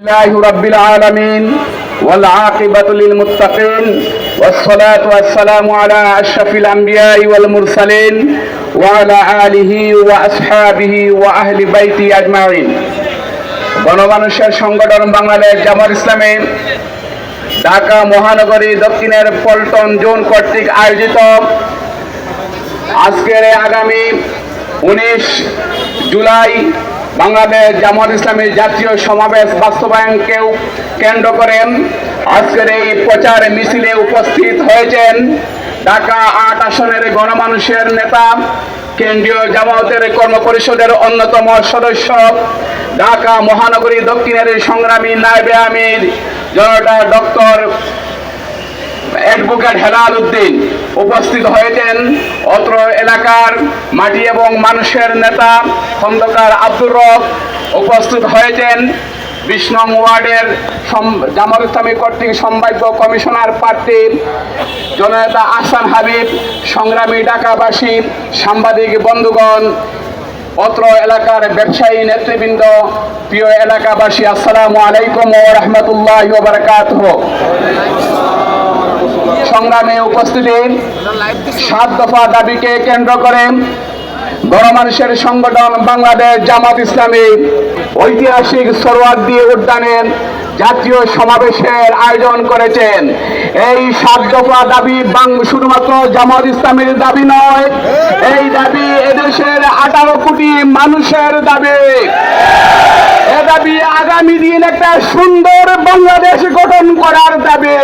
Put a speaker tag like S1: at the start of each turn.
S1: لله رب العالمين والعاقبة للمتقين والصلاة والسلام على أشرف الأنبياء والمرسلين وعلى آله وأصحابه وأهل بيته أجمعين গণমানুষের সংগঠন বাংলাদেশ জামাত ইসলামী ঢাকা মহানগরী দক্ষিণের পল্টন জোন কর্তৃক আয়োজিত আজকের এই আগামী উনিশ জুলাই বাংলাদেশ জামাত ইসলামী জাতীয় সমাবেশ বাস্তবায়নকেও কেন্দ্র করেন। আজকের এই প্রচার মিছিলে উপস্থিত হয়েছেন ঢাকা আট আসনের গণমানুষের নেতা, কেন্দ্রীয় জামায়াতের কর্মপরিষদের অন্যতম সদস্য, ঢাকা মহানগরী দক্ষিণের সংগ্রামী নায়বে আমির, জনতা ডক্টর অ্যাডভোকেট হেলাল উদ্দিন উপস্থিত হয়েছেন অত্র এলাকার মাটি এবং মানুষের নেতা খন্দকার আব্দুর রব উপস্থিত হয়েছেন। বিশ ওয়ার্ডের জামাত ইসলামী কর্তৃক সম্ভাব্য কমিশনার প্রার্থী জননেতা আহসান হাবিব, সংগ্রামী ঢাকাবাসী, সাংবাদিক বন্ধুগণ, অত্র এলাকার ব্যবসায়ী নেতৃবৃন্দ, প্রিয় এলাকাবাসী, আসসালামু আলাইকুম ও রহমতুল্লাহ বারকাতুহ। সংগ্রামে উপস্থিতি। সাত দফা দাবিকে কেন্দ্র করে গণমানুষের সংগঠন বাংলাদেশ জামাত ইসলামী ঐতিহাসিক সরোয়ার্দী উদ্যানের জাতীয় সমাবেশের আয়োজন করেছেন। এই সাত দফা দাবি শুধুমাত্র জামাত ইসলামের দাবি নয়, এই দাবি এদেশের আঠারো কোটি মানুষের দাবি। এ দাবি আগামী দিন একটা সুন্দর বাংলাদেশ গঠন করার দাবি।